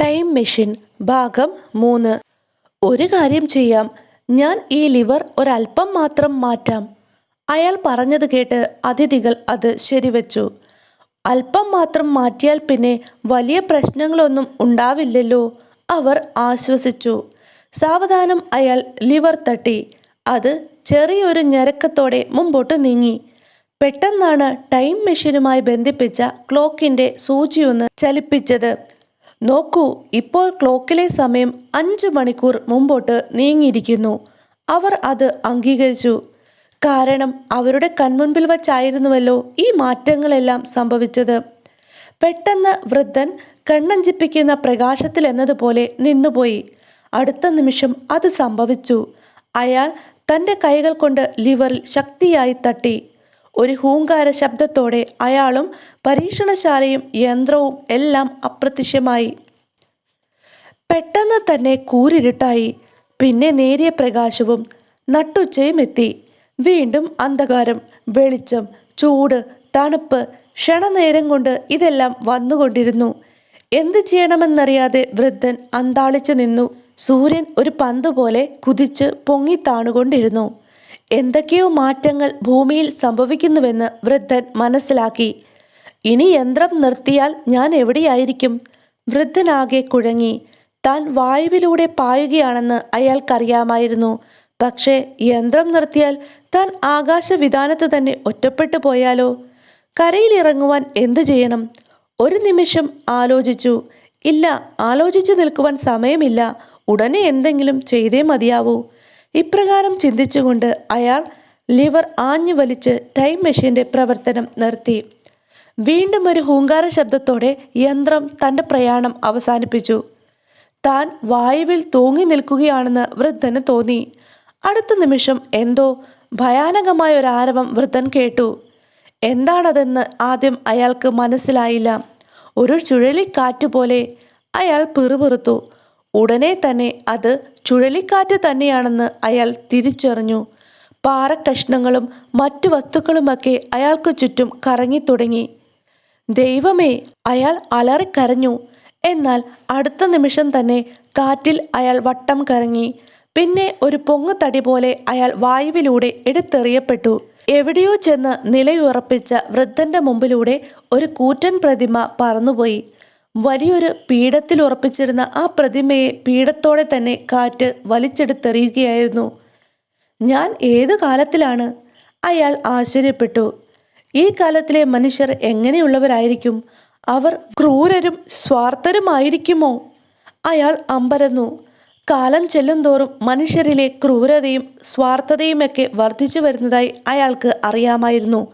Time machine ഭാഗം മൂന്ന്. ഒരു കാര്യം ചെയ്യാം. ഞാൻ ഈ ലിവർ ഒരല്പം മാത്രം മാറ്റാം. അയാൾ പറഞ്ഞത് കേട്ട് അതിഥികൾ അത് ശരിവച്ചു. അല്പം മാത്രം മാറ്റിയാൽ പിന്നെ വലിയ പ്രശ്നങ്ങളൊന്നും ഉണ്ടാവില്ലല്ലോ. അവർ ആശ്വസിച്ചു. സാവധാനം അയാൾ ലിവർ തട്ടി. അത് ചെറിയൊരു ഞരക്കത്തോടെ മുമ്പോട്ട് നീങ്ങി. പെട്ടെന്നാണ് ടൈം മെഷീനുമായി ബന്ധിപ്പിച്ച ക്ലോക്കിന്റെ സൂചിയൊന്ന് ചലിപ്പിച്ചത്. നോക്കൂ ഇപ്പോൾ ക്ലോക്കിലെ സമയം അഞ്ചു മണിക്കൂർ മുമ്പോട്ട് നീങ്ങിയിരിക്കുന്നു. അവർ അത് അംഗീകരിച്ചു. കാരണം അവരുടെ കൺമുൻപിൽ വച്ചായിരുന്നുവല്ലോ ഈ മാറ്റങ്ങളെല്ലാം സംഭവിച്ചത്. പെട്ടെന്ന് വൃദ്ധൻ കണ്ണഞ്ചിപ്പിക്കുന്ന പ്രകാശത്തിൽ എന്നതുപോലെ നിന്നുപോയി. അടുത്ത നിമിഷം അത് സംഭവിച്ചു. അയാൾ തന്റെ കൈകൾ കൊണ്ട് ലിവറിൽ ശക്തിയായി തട്ടി. ഒരു ഹൂങ്കാര ശബ്ദത്തോടെ അയാളും പരീക്ഷണശാലയും യന്ത്രവും എല്ലാം അപ്രത്യക്ഷമായി. പെട്ടെന്ന് തന്നെ കൂരിരുട്ടായി. പിന്നെ നേരിയ പ്രകാശവും നട്ടുച്ചയും എത്തി. വീണ്ടും അന്ധകാരം വെളിച്ചം ചൂട് തണുപ്പ് ക്ഷണനേരം കൊണ്ട് ഇതെല്ലാം വന്നുകൊണ്ടിരുന്നു. എന്ത് ചെയ്യണമെന്നറിയാതെ വൃദ്ധൻ അന്താളിച്ചു നിന്നു. സൂര്യൻ ഒരു പന്ത് പോലെ കുതിച്ച് പൊങ്ങി താണുകൊണ്ടിരുന്നു. എന്തൊക്കെയോ മാറ്റങ്ങൾ ഭൂമിയിൽ സംഭവിക്കുന്നുവെന്ന് വൃദ്ധൻ മനസ്സിലാക്കി. ഇനി യന്ത്രം നിർത്തിയാൽ ഞാൻ എവിടെയായിരിക്കും? വൃദ്ധനാകെ കുഴങ്ങി. താൻ വായുവിലൂടെ പായുകയാണെന്ന് അയാൾക്കറിയാമായിരുന്നു. പക്ഷേ യന്ത്രം നിർത്തിയാൽ താൻ ആകാശവിധാനത്ത് തന്നെ ഒറ്റപ്പെട്ടു പോയാലോ? കരയിലിറങ്ങുവാൻ എന്തു ചെയ്യണം? ഒരു നിമിഷം ആലോചിച്ചു. ഇല്ല ആലോചിച്ചു നിൽക്കുവാൻ സമയമില്ല. ഉടനെ എന്തെങ്കിലും ചെയ്തേ മതിയാവൂ. ഇപ്രകാരം ചിന്തിച്ചുകൊണ്ട് അയാൾ ലിവർ ആഞ്ഞു വലിച്ച് ടൈം മെഷീന്റെ പ്രവർത്തനം നിർത്തി. വീണ്ടും ഒരു ഹൂങ്കാര ശബ്ദത്തോടെ യന്ത്രം തന്റെ പ്രയാണം അവസാനിപ്പിച്ചു. താൻ വായുവിൽ തൂങ്ങി നിൽക്കുകയാണെന്ന് വൃദ്ധന് തോന്നി. അടുത്ത നിമിഷം എന്തോ ഭയാനകമായ ഒരു ആരവം വൃദ്ധൻ കേട്ടു. എന്താണതെന്ന് ആദ്യം അയാൾക്ക് മനസ്സിലായില്ല. ഒരു ചുഴലിക്കാറ്റ് പോലെ അയാൾ പിറുപിറുത്തു. ഉടനെ തന്നെ അത് ചുഴലിക്കാറ്റ് തന്നെയാണെന്ന് അയാൾ തിരിച്ചറിഞ്ഞു. പാറക്കഷ്ണങ്ങളും മറ്റു വസ്തുക്കളുമൊക്കെ അയാൾക്ക് ചുറ്റും കറങ്ങി തുടങ്ങി ദൈവമേ അയാൾ അലറിക്കരഞ്ഞു. എന്നാൽ അടുത്ത നിമിഷം തന്നെ കാറ്റിൽ അയാൾ വട്ടം കറങ്ങി. പിന്നെ ഒരു പൊങ്ങുതടി പോലെ അയാൾ വായുവിലൂടെ എടുത്തെറിയപ്പെട്ടു. എവിടെയോ ചെന്ന് നിലയുറപ്പിച്ച വൃദ്ധന്റെ മുമ്പിലൂടെ ഒരു കൂറ്റൻ പ്രതിമ പറന്നുപോയി. വലിയൊരു പീഠത്തിൽ ഉറപ്പിച്ചിരുന്ന ആ പ്രതിമയെ പീഠത്തോടെ തന്നെ കാറ്റ് വലിച്ചെടുത്തെറിയുകയായിരുന്നു. ഞാൻ ഏത് കാലത്തിലാണ്? അയാൾ ആശ്ചര്യപ്പെട്ടു. ഈ കാലത്തിലെ മനുഷ്യർ എങ്ങനെയുള്ളവരായിരിക്കും? അവർ ക്രൂരരും സ്വാർത്ഥരുമായിരിക്കുമോ? അയാൾ അമ്പരന്നു. കാലം ചെല്ലുന്തോറും മനുഷ്യരിലെ ക്രൂരതയും സ്വാർത്ഥതയുമൊക്കെ വർദ്ധിച്ചു വരുന്നതായി അയാൾക്ക് അറിയാമായിരുന്നു.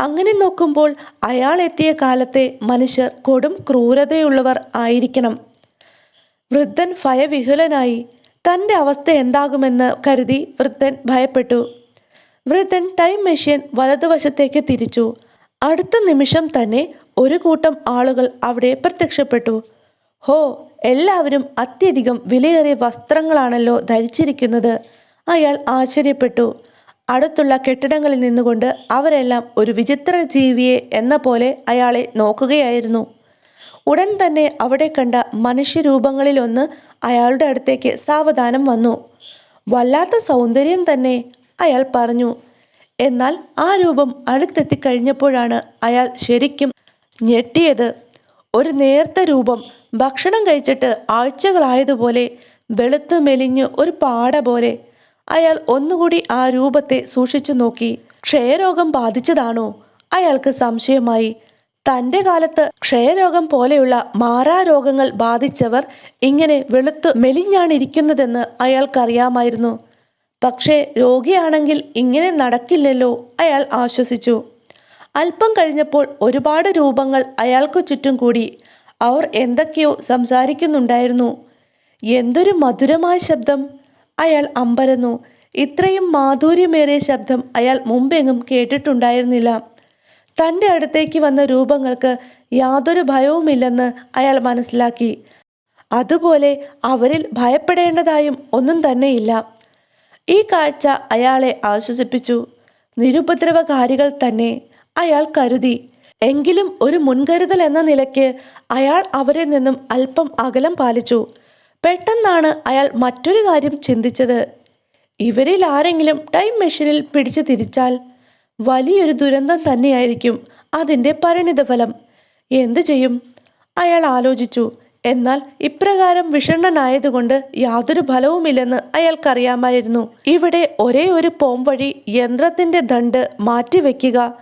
അങ്ങനെ നോക്കുമ്പോൾ അയാൾ എത്തിയ കാലത്തെ മനുഷ്യർ കൊടും ക്രൂരതയുള്ളവർ ആയിരിക്കണം. വൃദ്ധൻ ഭയവിഹുലനായി തന്റെ അവസ്ഥ എന്താകുമെന്ന് കരുതി വൃദ്ധൻ ഭയപ്പെട്ടു. വൃദ്ധൻ ടൈം മെഷീൻ വലതുവശത്തേക്ക് തിരിച്ചു. അടുത്ത നിമിഷം തന്നെ ഒരു കൂട്ടം ആളുകൾ അവിടെ പ്രത്യക്ഷപ്പെട്ടു. ഹോ എല്ലാവരും അത്യധികം വിലയേറിയ വസ്ത്രങ്ങളാണല്ലോ ധരിച്ചിരിക്കുന്നത്. അയാൾ ആശ്ചര്യപ്പെട്ടു. അടുത്തുള്ള കെട്ടിടങ്ങളിൽ നിന്നുകൊണ്ട് അവരെല്ലാം ഒരു വിചിത്ര ജീവിയെ എന്ന പോലെ അയാളെ നോക്കുകയായിരുന്നു. ഉടൻ തന്നെ അവിടെ കണ്ട മനുഷ്യരൂപങ്ങളിലൊന്ന് അയാളുടെ അടുത്തേക്ക് സാവധാനം വന്നു. വല്ലാത്ത സൗന്ദര്യം തന്നെ അയാൾ പറഞ്ഞു. എന്നാൽ ആ രൂപം അടുത്തെത്തി കഴിഞ്ഞപ്പോഴാണ് അയാൾ ശരിക്കും ഞെട്ടിയത്. ഒരു നേർത്ത രൂപം ഭക്ഷണം കഴിച്ചിട്ട് ആഴ്ചകളായതുപോലെ വെളുത്ത് മെലിഞ്ഞ് ഒരു പാട പോലെ അയാൾ ഒന്നുകൂടി ആ രൂപത്തെ സൂക്ഷിച്ചു നോക്കി. ക്ഷയരോഗം ബാധിച്ചതാണോ? അയാൾക്ക് സംശയമായി. തന്റെ കാലത്ത് ക്ഷയരോഗം പോലെയുള്ള മാറാരോഗങ്ങൾ ബാധിച്ചവർ ഇങ്ങനെ വെളുത്തു മെലിഞ്ഞാണിരിക്കുന്നതെന്ന് അയാൾക്കറിയാമായിരുന്നു. പക്ഷേ രോഗിയാണെങ്കിൽ ഇങ്ങനെ നടക്കില്ലല്ലോ അയാൾ ആശ്വസിച്ചു. അല്പം കഴിഞ്ഞപ്പോൾ ഒരുപാട് രൂപങ്ങൾ അയാൾക്കു ചുറ്റും കൂടി. അവർ എന്തൊക്കെയോ സംസാരിക്കുന്നുണ്ടായിരുന്നു. എന്തൊരു മധുരമായ ശബ്ദം. അയാൾ അമ്പരന്നു. ഇത്രയും മാധുര്യമേറിയ ശബ്ദം അയാൾ മുമ്പെങ്ങും കേട്ടിട്ടുണ്ടായിരുന്നില്ല. തന്റെ അടുത്തേക്ക് വന്ന രൂപങ്ങൾക്ക് യാതൊരു ഭയവുമില്ലെന്ന് അയാൾ മനസ്സിലാക്കി. അതുപോലെ അവരിൽ ഭയപ്പെടേണ്ടതായും ഒന്നും തന്നെയില്ല. ഈ കാഴ്ച അയാളെ ആശ്വസിപ്പിച്ചു. നിരുപദ്രവകാരികൾ തന്നെ അയാൾ കരുതി. എങ്കിലും ഒരു മുൻകരുതൽ എന്ന നിലയ്ക്ക് അയാൾ അവരിൽ നിന്നും അല്പം അകലം പാലിച്ചു. പെട്ടെന്നാണ് അയാൾ മറ്റൊരു കാര്യം ചിന്തിച്ചത്. ഇവരിൽ ആരെങ്കിലും ടൈം മെഷീനിൽ പിടിച്ചു തിരിച്ചാൽ വലിയൊരു ദുരന്തം തന്നെയായിരിക്കും അതിന്റെ പരിണിതഫലം. എന്തു ചെയ്യും? അയാൾ ആലോചിച്ചു. എന്നാൽ ഇപ്രകാരം വിഷണ്ണനായതുകൊണ്ട് യാതൊരു ഫലവുമില്ലെന്ന് അയാൾക്കറിയാമായിരുന്നു. ഇവിടെ ഒരേ ഒരു പോം വഴി യന്ത്രത്തിന്റെ ദണ്ട് മാറ്റിവെക്കുക.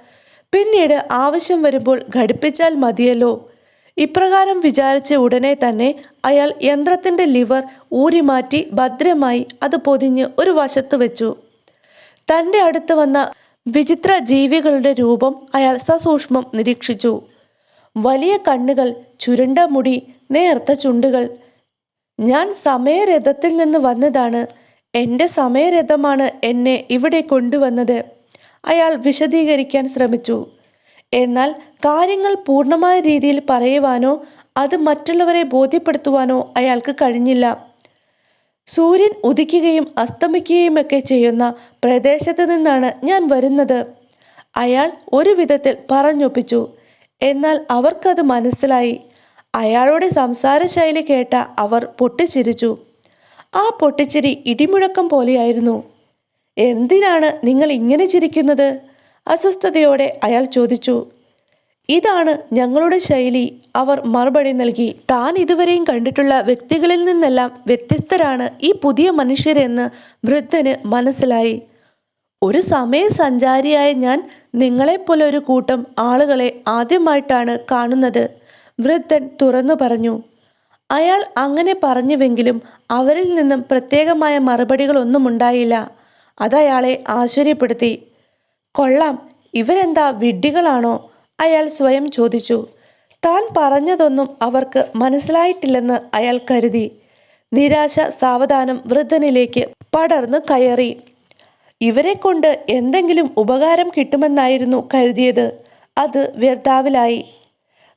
പിന്നീട് ആവശ്യം വരുമ്പോൾ ഘടിപ്പിച്ചാൽ മതിയല്ലോ. ഇപ്രകാരം വിചാരിച്ച ഉടനെ തന്നെ അയാൾ യന്ത്രത്തിന്റെ ലിവർ ഊരിമാറ്റി ഭദ്രമായി അത് പൊതിഞ്ഞ് ഒരു വശത്ത് വെച്ചു. തന്റെ അടുത്ത് വന്ന വിചിത്ര ജീവികളുടെ രൂപം അയാൾ സസൂക്ഷ്മം നിരീക്ഷിച്ചു. വലിയ കണ്ണുകൾ ചുരുണ്ട മുടി നേർത്ത ചുണ്ടുകൾ. ഞാൻ സമയരഥത്തിൽ നിന്ന് വന്നതാണ്. എന്റെ സമയരഥമാണ് എന്നെ ഇവിടെ കൊണ്ടുവന്നത്. അയാൾ വിശദീകരിക്കാൻ ശ്രമിച്ചു. എന്നാൽ കാര്യങ്ങൾ പൂർണമായ രീതിയിൽ പറയുവാനോ അത് മറ്റുള്ളവരെ ബോധ്യപ്പെടുത്തുവാനോ അയാൾക്ക് കഴിഞ്ഞില്ല. സൂര്യൻ ഉദിക്കുകയും അസ്തമിക്കുകയുമൊക്കെ ചെയ്യുന്ന പ്രദേശത്ത് നിന്നാണ് ഞാൻ വരുന്നത്. അയാൾ ഒരു വിധത്തിൽ പറഞ്ഞൊപ്പിച്ചു. എന്നാൽ അവർക്കത് മനസ്സിലായി. അയാളുടെ സംസാര ശൈലി കേട്ട അവർ പൊട്ടിച്ചിരിച്ചു. ആ പൊട്ടിച്ചിരി ഇടിമുഴക്കം പോലെയായിരുന്നു. എന്തിനാണ് നിങ്ങൾ ഇങ്ങനെ ചിരിക്കുന്നത്? അസ്വസ്ഥതയോടെ അയാൾ ചോദിച്ചു ഇതാണ് ഞങ്ങളുടെ ശൈലി. അവർ മറുപടി നൽകി താൻ ഇതുവരെയും കണ്ടിട്ടുള്ള വ്യക്തികളിൽ നിന്നെല്ലാം വ്യത്യസ്തരാണ് ഈ പുതിയ മനുഷ്യരെന്ന് വൃദ്ധന് മനസ്സിലായി. ഒരു സമയ സഞ്ചാരിയായ ഞാൻ നിങ്ങളെപ്പോലെ ഒരു കൂട്ടം ആളുകളെ ആദ്യമായിട്ടാണ് കാണുന്നത് വൃദ്ധൻ തുറന്നു പറഞ്ഞു. അയാൾ അങ്ങനെ പറഞ്ഞുവെങ്കിലും അവരിൽ നിന്നും പ്രത്യേകമായ മറുപടികളൊന്നും ഉണ്ടായില്ല. അതയാളെ ആശ്ചര്യപ്പെടുത്തി. കൊള്ളാം ഇവരെന്താ വിഡ്ഢികളാണോ? അയാൾ സ്വയം ചോദിച്ചു. താൻ പറഞ്ഞതൊന്നും അവർക്ക് മനസ്സിലായിട്ടില്ലെന്ന് അയാൾ കരുതി. നിരാശ സാവധാനം വൃദ്ധനിലേക്ക് പടർന്നു കയറി. ഇവരെ കൊണ്ട് എന്തെങ്കിലും ഉപകാരം കിട്ടുമെന്നായിരുന്നു കരുതിയത്. അത് വ്യർത്ഥാവിലായി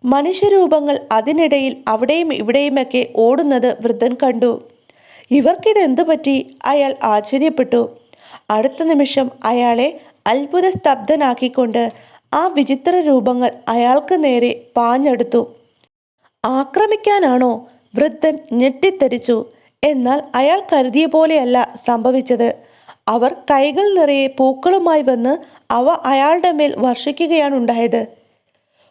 മനുഷ്യരൂപങ്ങൾ അതിനിടയിൽ അവിടെയും ഇവിടെയുമൊക്കെ ഓടുന്നത് വൃദ്ധൻ കണ്ടു. ഇവർക്കിതെന്തു പറ്റി അയാൾ ആശ്ചര്യപ്പെട്ടു. അടുത്ത നിമിഷം അയാളെ അത്ഭുത സ്തബ്ധനാക്കിക്കൊണ്ട് ആ വിചിത്ര രൂപങ്ങൾ അയാൾക്ക് നേരെ പാഞ്ഞെടുത്തു. ആക്രമിക്കാനാണോ വൃദ്ധൻ ഞെട്ടിത്തെറിച്ചു? എന്നാൽ അയാൾ കരുതിയ പോലെയല്ല സംഭവിച്ചത്. അവർ കൈകൾ നിറയെ പൂക്കളുമായി വന്ന് അവ അയാളുടെ മേൽ വർഷിക്കുകയാണ് ഉണ്ടായത്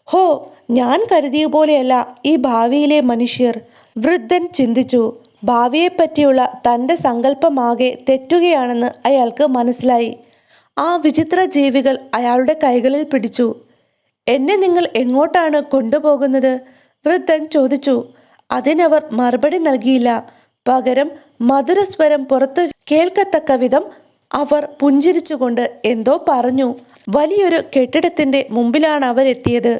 ഹോ ഞാൻ കരുതിയ പോലെയല്ല ഈ ഭാവിയിലെ മനുഷ്യർ വൃദ്ധൻ ചിന്തിച്ചു. ഭാവിയെപ്പറ്റിയുള്ള തന്റെ സങ്കല്പമാകെ തെറ്റുകയാണെന്ന് അയാൾക്ക് മനസ്സിലായി. ആ വിചിത്ര ജീവികൾ അയാളുടെ കൈകളിൽ പിടിച്ചു. എന്നെ നിങ്ങൾ എങ്ങോട്ടാണ് കൊണ്ടുപോകുന്നത്? വൃദ്ധൻ ചോദിച്ചു. അതിനവർ മറുപടി നൽകിയില്ല. പകരം മധുരസ്വരം പുറത്തു കേൾക്കത്തക്ക വിധം അവർ പുഞ്ചിരിച്ചുകൊണ്ട് എന്തോ പറഞ്ഞു. വലിയൊരു കെട്ടിടത്തിന്റെ മുമ്പിലാണ് അവരെത്തിയത്.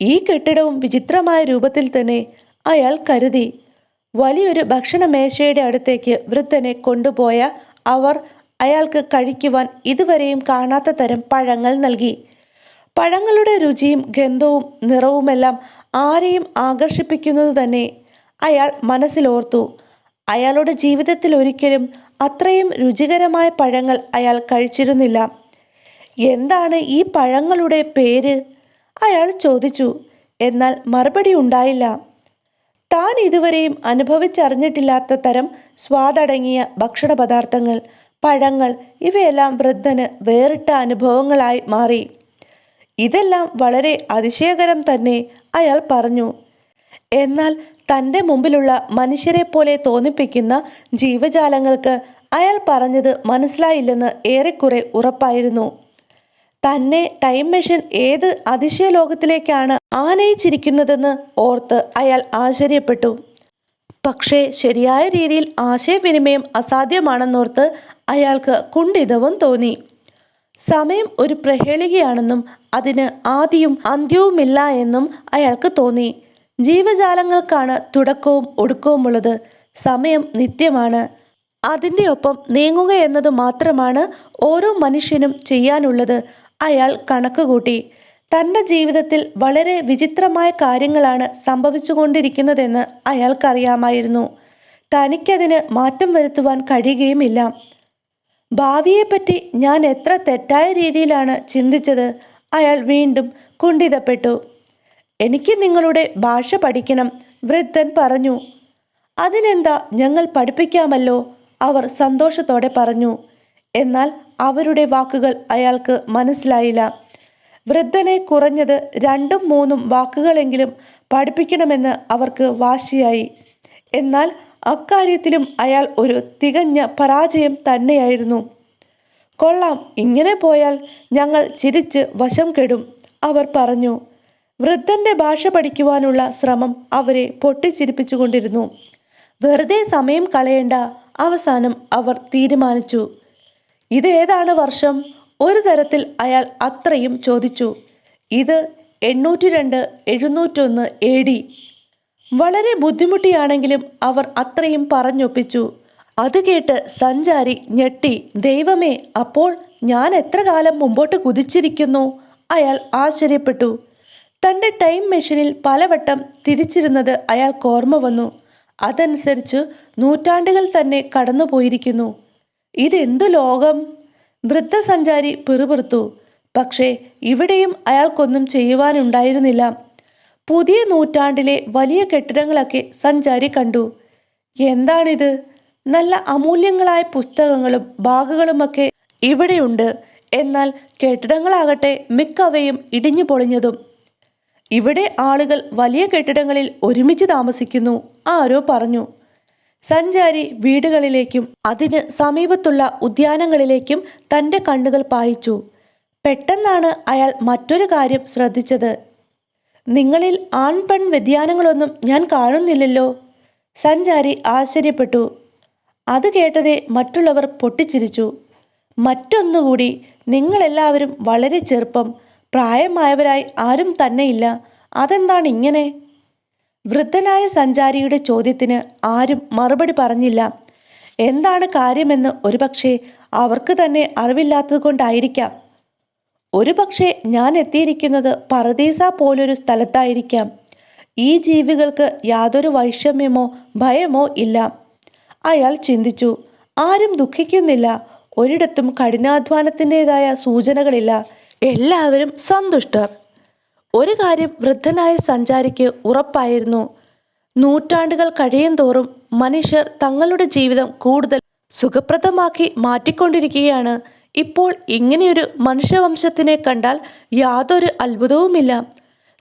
ഈ കെട്ടിടവും വിചിത്രമായ രൂപത്തിൽ തന്നെ അയാൾ കരുതി. വലിയൊരു ഭക്ഷണമേശയുടെ അടുത്തേക്ക് വൃദ്ധനെ കൊണ്ടുപോയ അവർ അയാൾക്ക് കഴിക്കുവാൻ ഇതുവരെയും കാണാത്ത തരം പഴങ്ങൾ നൽകി. പഴങ്ങളുടെ രുചിയും ഗന്ധവും നിറവുമെല്ലാം ആരെയും ആകർഷിപ്പിക്കുന്നത് തന്നെ അയാൾ മനസ്സിലോർത്തു. അയാളുടെ ജീവിതത്തിൽ ഒരിക്കലും അത്രയും രുചികരമായ പഴങ്ങൾ അയാൾ കഴിച്ചിരുന്നില്ല. എന്താണ് ഈ പഴങ്ങളുടെ പേര്? അയാൾ ചോദിച്ചു. എന്നാൽ മറുപടി ഉണ്ടായില്ല. താൻ ഇതുവരെയും അനുഭവിച്ചറിഞ്ഞിട്ടില്ലാത്ത തരം സ്വാദടങ്ങിയ ഭക്ഷണ പദാർത്ഥങ്ങൾ പഴങ്ങൾ ഇവയെല്ലാം വൃദ്ധന് വേറിട്ട അനുഭവങ്ങളായി മാറി. ഇതെല്ലാം വളരെ അതിശയകരം തന്നെ അയാൾ പറഞ്ഞു. എന്നാൽ തന്റെ മുമ്പിലുള്ള മനുഷ്യരെ പോലെ തോന്നിപ്പിക്കുന്ന ജീവജാലങ്ങൾക്ക് അയാൾ പറഞ്ഞത് മനസ്സിലായില്ലെന്ന് ഏറെക്കുറെ ഉറപ്പായിരുന്നു. തന്നെ ടൈം മെഷീൻ ഏത് അതിശയ ലോകത്തിലേക്കാണ് ആനയിച്ചിരിക്കുന്നതെന്ന് ഓർത്ത് അയാൾ ആശ്ചര്യപ്പെട്ടു. പക്ഷേ ശരിയായ രീതിയിൽ ആശയവിനിമയം അസാധ്യമാണെന്നോർത്ത് അയാൾക്ക് കുണ്ഠിതവും തോന്നി. സമയം ഒരു പ്രഹേളികയാണെന്നും അതിന് ആദിയും അന്ത്യവുമില്ല എന്നും അയാൾക്ക് തോന്നി. ജീവജാലങ്ങൾക്കാണ് തുടക്കവും ഒടുക്കവുമുള്ളത് സമയം നിത്യമാണ്. അതിന്റെ ഒപ്പം നീങ്ങുക എന്നത് മാത്രമാണ് ഓരോ മനുഷ്യനും ചെയ്യാനുള്ളത്. അയാൾ കണക്കുകൂട്ടി തന്റെ ജീവിതത്തിൽ വളരെ വിചിത്രമായ കാര്യങ്ങളാണ് സംഭവിച്ചുകൊണ്ടിരിക്കുന്നതെന്ന് അയാൾക്കറിയാമായിരുന്നു. തനിക്കതിന് മാറ്റം വരുത്തുവാൻ കഴിയുകയുമില്ല. ഭാവിയെപ്പറ്റി ഞാൻ എത്ര തെറ്റായ രീതിയിലാണ് ചിന്തിച്ചത്? അയാൾ വീണ്ടും കുണ്ഠിതപ്പെട്ടു. എനിക്ക് നിങ്ങളുടെ ഭാഷ പഠിക്കണം വൃദ്ധൻ പറഞ്ഞു. അതിനെന്താ ഞങ്ങൾ പഠിപ്പിക്കാമല്ലോ? അവർ സന്തോഷത്തോടെ പറഞ്ഞു. എന്നാൽ അവരുടെ വാക്കുകൾ അയാൾക്ക് മനസ്സിലായില്ല. വൃദ്ധനെ കുറഞ്ഞത് രണ്ടും മൂന്നും വാക്കുകളെങ്കിലും പഠിപ്പിക്കണമെന്ന് അവർക്ക് വാശിയായി. എന്നാൽ അക്കാര്യത്തിലും അയാൾ ഒരു തികഞ്ഞ പരാജയം തന്നെയായിരുന്നു. കൊള്ളാം ഇങ്ങനെ പോയാൽ ഞങ്ങൾ ചിരിച്ച് വശം കെടും അവർ പറഞ്ഞു. വൃദ്ധന്റെ ഭാഷ പഠിക്കുവാനുള്ള ശ്രമം അവരെ പൊട്ടിച്ചിരിപ്പിച്ചുകൊണ്ടിരുന്നു. വെറുതെ സമയം കളയേണ്ട അവസാനം അവർ തീരുമാനിച്ചു. ഇത് ഏതാണ് വർഷം? ഒരു തരത്തിൽ അയാൾ അത്രയും ചോദിച്ചു. ഇത് എണ്ണൂറ്റി രണ്ട് എഴുന്നൂറ്റൊന്ന് എ ഡി. വളരെ ബുദ്ധിമുട്ടിയാണെങ്കിലും അവർ അത്രയും പറഞ്ഞൊപ്പിച്ചു. അത് കേട്ട് സഞ്ചാരി ഞെട്ടി ദൈവമേ അപ്പോൾ ഞാൻ എത്ര കാലം മുമ്പോട്ട് കുതിച്ചിരിക്കുന്നു? അയാൾ ആശ്ചര്യപ്പെട്ടു. തന്റെ ടൈം മെഷീനിൽ പലവട്ടം തിരിച്ചിരുന്നത് അയാൾ ഓർമ്മ വന്നു. അതനുസരിച്ച് നൂറ്റാണ്ടുകൾ തന്നെ കടന്നുപോയിരിക്കുന്നു. ഇതെന്തു ലോകം? വൃദ്ധസഞ്ചാരി പിറുപിറുത്തു. പക്ഷേ ഇവിടെയും അയാൾക്കൊന്നും ചെയ്യുവാനുണ്ടായിരുന്നില്ല. പുതിയ നൂറ്റാണ്ടിലെ വലിയ കെട്ടിടങ്ങളൊക്കെ സഞ്ചാരി കണ്ടു. എന്താണിത്? നല്ല അമൂല്യങ്ങളായ പുസ്തകങ്ങളും ബാഗുകളുമൊക്കെ ഇവിടെയുണ്ട്. എന്നാൽ കെട്ടിടങ്ങളാകട്ടെ മിക്കവയും ഇടിഞ്ഞു പൊളിഞ്ഞതും. ഇവിടെ ആളുകൾ വലിയ കെട്ടിടങ്ങളിൽ ഒരുമിച്ച് താമസിക്കുന്നു ആരോ പറഞ്ഞു. സഞ്ചാരി വീടുകളിലേക്കും അതിന് സമീപത്തുള്ള ഉദ്യാനങ്ങളിലേക്കും തന്റെ കണ്ണുകൾ പായിച്ചു. പെട്ടെന്നാണ് അയാൾ മറ്റൊരു കാര്യം ശ്രദ്ധിച്ചത്. നിങ്ങളിൽ ആൺ പെൺ വ്യതിയാനങ്ങളൊന്നും ഞാൻ കാണുന്നില്ലല്ലോ. സഞ്ചാരി ആശ്ചര്യപ്പെട്ടു. അത് കേട്ടതേ മറ്റുള്ളവർ പൊട്ടിച്ചിരിച്ചു. മറ്റൊന്നുകൂടി നിങ്ങളെല്ലാവരും വളരെ ചെറുപ്പം പ്രായമായവരായി ആരും തന്നെയില്ല. അതെന്താണ് ഇങ്ങനെ വൃദ്ധനായ സഞ്ചാരിയുടെ ചോദ്യത്തിന് ആരും മറുപടി പറഞ്ഞില്ല. എന്താണ് കാര്യമെന്ന് ഒരുപക്ഷെ അവർക്ക് തന്നെ അറിവില്ലാത്തതുകൊണ്ടായിരിക്കാം ഒരുപക്ഷെ ഞാൻ എത്തിയിരിക്കുന്നത് പറദീസ പോലൊരു സ്ഥലത്തായിരിക്കാം. ഈ ജീവികൾക്ക് യാതൊരു വൈഷമ്യമോ ഭയമോ ഇല്ല. അയാൾ ചിന്തിച്ചു ആരും ദുഃഖിക്കുന്നില്ല. ഒരിടത്തും കഠിനാധ്വാനത്തിന്റെതായ സൂചനകളില്ല. എല്ലാവരും സന്തുഷ്ടർ. ഒരു കാര്യം വൃദ്ധനായ സഞ്ചാരിക്ക് ഉറപ്പായിരുന്നു. നൂറ്റാണ്ടുകൾ കഴിയും തോറും മനുഷ്യർ തങ്ങളുടെ ജീവിതം കൂടുതൽ സുഖപ്രദമാക്കി മാറ്റിക്കൊണ്ടിരിക്കുകയാണ്. ഇപ്പോൾ ഇങ്ങനെയൊരു മനുഷ്യവംശത്തിനെ കണ്ടാൽ യാതൊരു അത്ഭുതവുമില്ല.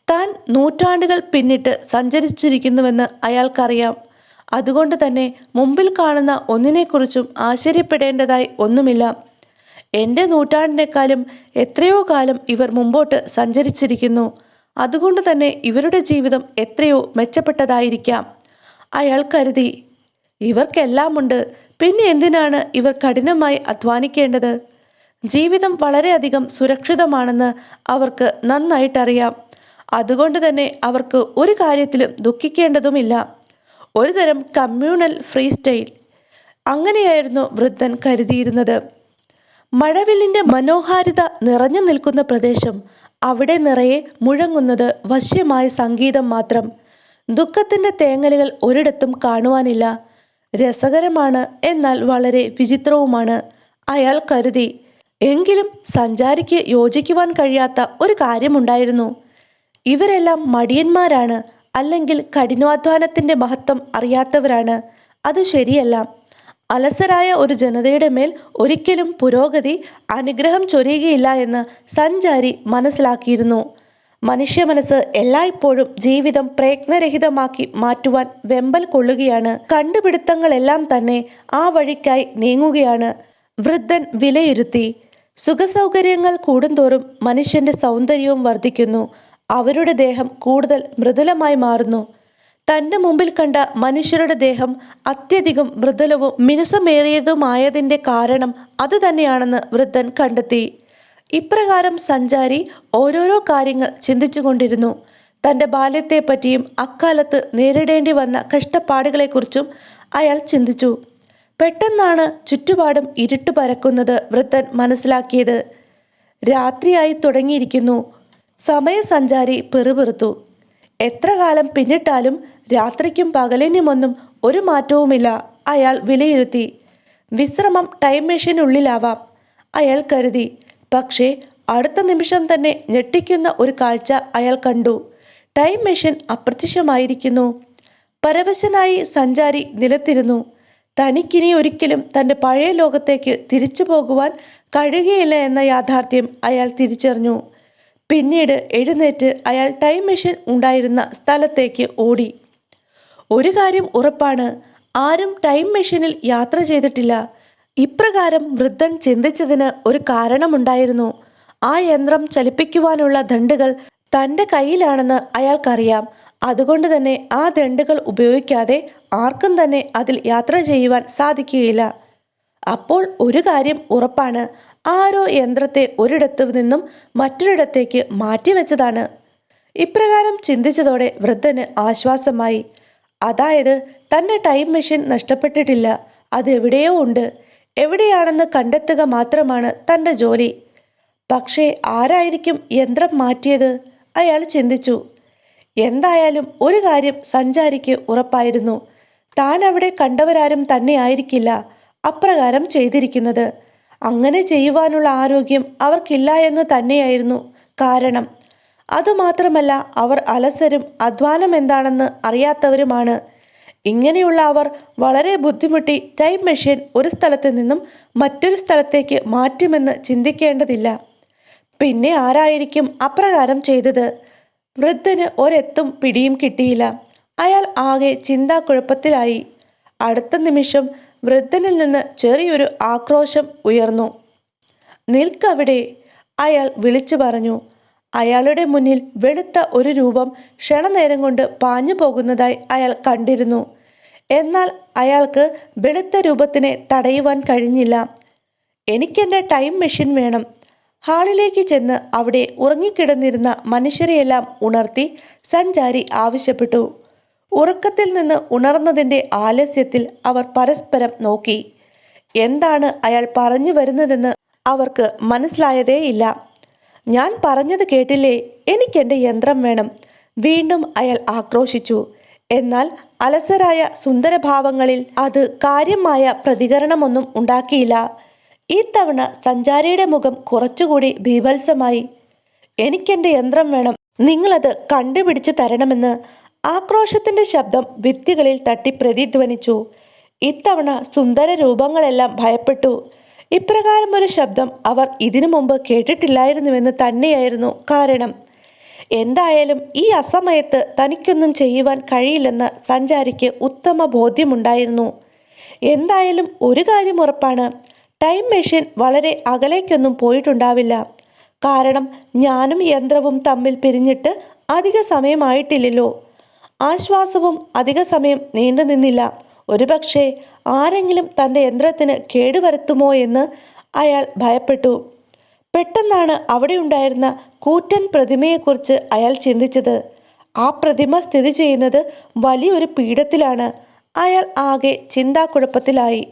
താൻ നൂറ്റാണ്ടുകൾ പിന്നിട്ട് സഞ്ചരിച്ചിരിക്കുന്നുവെന്ന് അയാൾക്കറിയാം. അതുകൊണ്ട് തന്നെ മുമ്പിൽ കാണുന്ന ഒന്നിനെക്കുറിച്ചും ആശ്ചര്യപ്പെടേണ്ടതായി ഒന്നുമില്ല. എന്റെ നൂറ്റാണ്ടിനേക്കാളും എത്രയോ കാലം ഇവർ മുമ്പോട്ട് സഞ്ചരിച്ചിരിക്കുന്നു. അതുകൊണ്ട് തന്നെ ഇവരുടെ ജീവിതം എത്രയോ മെച്ചപ്പെട്ടതായിരിക്കാം. അയാൾ കരുതി ഇവർക്കെല്ലാമുണ്ട്. പിന്നെ എന്തിനാണ് ഇവർ കഠിനമായി അധ്വാനിക്കേണ്ടത്? ജീവിതം വളരെയധികം സുരക്ഷിതമാണെന്ന് അവർക്ക് നന്നായിട്ടറിയാം. അതുകൊണ്ട് തന്നെ അവർക്ക് ഒരു കാര്യത്തിലും ദുഃഖിക്കേണ്ടതുമില്ല. ഒരുതരം കമ്മ്യൂണൽ ഫ്രീ സ്റ്റൈൽ. അങ്ങനെയായിരുന്നു വൃദ്ധൻ കരുതിയിരുന്നത്. മഴവില്ലിന്റെ മനോഹാരിത നിറഞ്ഞു നിൽക്കുന്ന പ്രദേശം അവിടെ നിറയെ മുഴങ്ങുന്നത് വശ്യമായ സംഗീതം മാത്രം. ദുഃഖത്തിന്റെ തേങ്ങലുകൾ ഒരിടത്തും കാണുവാനില്ല. രസകരമാണ് എന്നാൽ വളരെ വിചിത്രവുമാണ്. അയാൾ കരുതി എങ്കിലും സഞ്ചാരിക്ക് യോജിക്കുവാൻ കഴിയാത്ത ഒരു കാര്യമുണ്ടായിരുന്നു. ഇവരെല്ലാം മടിയന്മാരാണ് അല്ലെങ്കിൽ കഠിനാധ്വാനത്തിന്റെ മഹത്വം അറിയാത്തവരാണ്. അത് ശരിയല്ല. അലസരായ ഒരു ജനതയുടെ മേൽ ഒരിക്കലും പുരോഗതി അനുഗ്രഹം ചൊരിയുകയില്ല എന്ന് സഞ്ചാരി മനസ്സിലാക്കിയിരുന്നു. മനുഷ്യ മനസ്സ് എല്ലായ്പ്പോഴും ജീവിതം പ്രയത്നരഹിതമാക്കി മാറ്റുവാൻ വെമ്പൽ കൊള്ളുകയാണ്. കണ്ടുപിടുത്തങ്ങളെല്ലാം തന്നെ ആ വഴിക്കായി നീങ്ങുകയാണ്. വൃദ്ധൻ വിലയിരുത്തി. സുഖസൗകര്യങ്ങൾ കൂടുന്തോറും മനുഷ്യന്റെ സൗന്ദര്യവും വർദ്ധിക്കുന്നു അവരുടെ ദേഹം കൂടുതൽ മൃദുലമായി മാറുന്നു. തന്റെ മുമ്പിൽ കണ്ട മനുഷ്യരുടെ ദേഹം അത്യധികം മൃദുലവും മിനുസമേറിയതുമായതിന്റെ കാരണം അത് തന്നെയാണെന്ന് വൃദ്ധൻ കണ്ടെത്തി. ഇപ്രകാരം സഞ്ചാരി ഓരോരോ കാര്യങ്ങൾ ചിന്തിച്ചുകൊണ്ടിരുന്നു. തന്റെ ബാല്യത്തെപ്പറ്റിയും അക്കാലത്ത് നേരിടേണ്ടി വന്ന കഷ്ടപ്പാടുകളെക്കുറിച്ചും അയാൾ ചിന്തിച്ചു. പെട്ടെന്നാണ് ചുറ്റുപാടും ഇരുട്ട് പരക്കുന്നത് വൃദ്ധൻ മനസ്സിലാക്കിയത്. രാത്രിയായി തുടങ്ങിയിരിക്കുന്നു. സമയസഞ്ചാരി പെറുപെറുത്തു. എത്ര കാലം പിന്നിട്ടാലും രാത്രിക്കും പകലിനുമൊന്നും ഒരു മാറ്റവുമില്ല. അയാൾ വിലയിരുത്തി. വിശ്രമം ടൈം മെഷീനുള്ളിലാവാം അയാൾ കരുതി. പക്ഷേ അടുത്ത നിമിഷം തന്നെ ഞെട്ടിക്കുന്ന ഒരു കാഴ്ച അയാൾ കണ്ടു. Time machine അപ്രത്യക്ഷമായിരിക്കുന്നു. പരവശനായി സഞ്ചാരി നിലത്തിരുന്നു. തനിക്കിനി ഒരിക്കലും തന്റെ പഴയ ലോകത്തേക്ക് തിരിച്ചു പോകുവാൻ കഴിയുകയില്ല എന്ന യാഥാർത്ഥ്യം അയാൾ തിരിച്ചറിഞ്ഞു. പിന്നീട് എഴുന്നേറ്റ് അയാൾ ടൈം മെഷീൻ ഉണ്ടായിരുന്ന സ്ഥലത്തേക്ക് ഓടി. ഒരു കാര്യം ഉറപ്പാണ് ആരും ടൈം മെഷീനിൽ യാത്ര ചെയ്തിട്ടില്ല. ഇപ്രകാരം വൃദ്ധൻ ചിന്തിച്ചതിന് ഒരു കാരണമുണ്ടായിരുന്നു. ആ യന്ത്രം ചലിപ്പിക്കുവാനുള്ള ദണ്ടുകൾ തന്റെ കയ്യിലാണെന്ന് അയാൾക്കറിയാം. അതുകൊണ്ട് തന്നെ ആ ദണ്ടുകൾ ഉപയോഗിക്കാതെ ആർക്കും തന്നെ അതിൽ യാത്ര ചെയ്യുവാൻ സാധിക്കുകയില്ല. അപ്പോൾ ഒരു കാര്യം ഉറപ്പാണ് ആരോ യന്ത്രത്തെ ഒരിടത്തു നിന്നും മറ്റൊരിടത്തേക്ക് മാറ്റിവെച്ചതാണ്. ഇപ്രകാരം ചിന്തിച്ചതോടെ വൃദ്ധന് ആശ്വാസമായി. അതായത് തന്റെ ടൈം മെഷീൻ നഷ്ടപ്പെട്ടിട്ടില്ല അത് എവിടെയോ ഉണ്ട്. എവിടെയാണെന്ന് കണ്ടെത്തുക മാത്രമാണ് തന്റെ ജോലി. പക്ഷേ ആരായിരിക്കും യന്ത്രം മാറ്റിയത്? അയാൾ ചിന്തിച്ചു. എന്തായാലും ഒരു കാര്യം സഞ്ചാരിക്ക് ഉറപ്പായിരുന്നു. താൻ അവിടെ കണ്ടവരാരും തന്നെ ആയിരിക്കില്ല അപ്രകാരം ചെയ്തിരിക്കുന്നത്. അങ്ങനെ ചെയ്യുവാനുള്ള ആരോഗ്യം അവർക്കില്ല എന്ന് തന്നെയായിരുന്നു കാരണം. അതുമാത്രമല്ല അവർ അലസരും അധ്വാനം എന്താണെന്ന് അറിയാത്തവരുമാണ്. ഇങ്ങനെയുള്ള അവർ വളരെ ബുദ്ധിമുട്ടി ടൈം മെഷീൻ ഒരു സ്ഥലത്ത് നിന്നും മറ്റൊരു സ്ഥലത്തേക്ക് മാറ്റുമെന്ന് ചിന്തിക്കേണ്ടതില്ല. പിന്നെ ആരായിരിക്കും അപ്രകാരം ചെയ്തത്? വൃദ്ധന് ഒരെത്തും പിടിയും കിട്ടിയില്ല. അയാൾ ആകെ ചിന്താക്കുഴപ്പത്തിലായി. അടുത്ത നിമിഷം വൃദ്ധനിൽ നിന്ന് ചെറിയൊരു ആക്രോശം ഉയർന്നു. നിൽക്കവിടെ അയാൾ വിളിച്ചു പറഞ്ഞു. അയാളുടെ മുന്നിൽ വെളുത്ത ഒരു രൂപം ക്ഷണനേരം കൊണ്ട് പാഞ്ഞു പോകുന്നതായി അയാൾ കണ്ടിരുന്നു. എന്നാൽ അയാൾക്ക് വെളുത്ത രൂപത്തിനെ തടയുവാൻ കഴിഞ്ഞില്ല. എനിക്കെന്റെ ടൈം മെഷീൻ വേണം. ഹാളിലേക്ക് ചെന്ന് അവിടെ ഉറങ്ങിക്കിടന്നിരുന്ന മനുഷ്യരെയെല്ലാം ഉണർത്തി സഞ്ചാരി ആവശ്യപ്പെട്ടു. ഉറക്കത്തിൽ നിന്ന് ഉണർന്നതിന്റെ ആലസ്യത്തിൽ അവർ പരസ്പരം നോക്കി. എന്താണ് അയാൾ പറഞ്ഞു വരുന്നതെന്ന് അവർക്ക് മനസ്സിലായതേയില്ല. ഞാൻ പറഞ്ഞത് കേട്ടില്ലേ? എനിക്കെന്റെ യന്ത്രം വേണം. വീണ്ടും അയാൾ ആക്രോശിച്ചു. എന്നാൽ അലസരായ സുന്ദരഭാവങ്ങളിൽ അത് കാര്യമായ പ്രതികരണമൊന്നും ഉണ്ടാക്കിയില്ല. ഇത്തവണ സഞ്ചാരിയുടെ മുഖം കുറച്ചുകൂടി ബീഭത്സമായി. എനിക്കെന്റെ യന്ത്രം വേണം. നിങ്ങളത് കണ്ടുപിടിച്ച് തരണമെന്ന് ആക്രോശത്തിന്റെ ശബ്ദം ഭിത്തികളിൽ തട്ടി പ്രതിധ്വനിച്ചു. ഇത്തവണ സുന്ദര രൂപങ്ങളെല്ലാം ഭയപ്പെട്ടു. ഇപ്രകാരം ഒരു ശബ്ദം അവർ ഇതിനു മുമ്പ് കേട്ടിട്ടില്ലായിരുന്നുവെന്ന് തന്നെയായിരുന്നു കാരണം. എന്തായാലും ഈ അസമയത്ത് തനിക്കൊന്നും ചെയ്യുവാൻ കഴിയില്ലെന്ന് സഞ്ചാരിക്ക് ഉത്തമ ബോധ്യമുണ്ടായിരുന്നു. എന്തായാലും ഒരു കാര്യം ഉറപ്പാണ്. ടൈം മെഷീൻ വളരെ അകലേക്കൊന്നും പോയിട്ടുണ്ടാവില്ല. കാരണം ഞാനും യന്ത്രവും തമ്മിൽ പിരിഞ്ഞിട്ട് അധിക സമയമായിട്ടില്ലല്ലോ. ആശ്വാസവും അധിക സമയം നീണ്ടു നിന്നില്ല. ഒരുപക്ഷെ ആരെങ്കിലും തന്റെ യന്ത്രത്തിന് കേടുവരുത്തുമോ എന്ന് അയാൾ ഭയപ്പെട്ടു. പെട്ടെന്നാണ് അവിടെ ഉണ്ടായിരുന്ന കൂറ്റൻ പ്രതിമയെക്കുറിച്ച് അയാൾ ചിന്തിച്ചത്. ആ പ്രതിമ സ്ഥിതി ചെയ്യുന്നത് വലിയൊരു പീഠത്തിലാണ്. അയാൾ ആകെ ചിന്താക്കുഴപ്പത്തിലായി.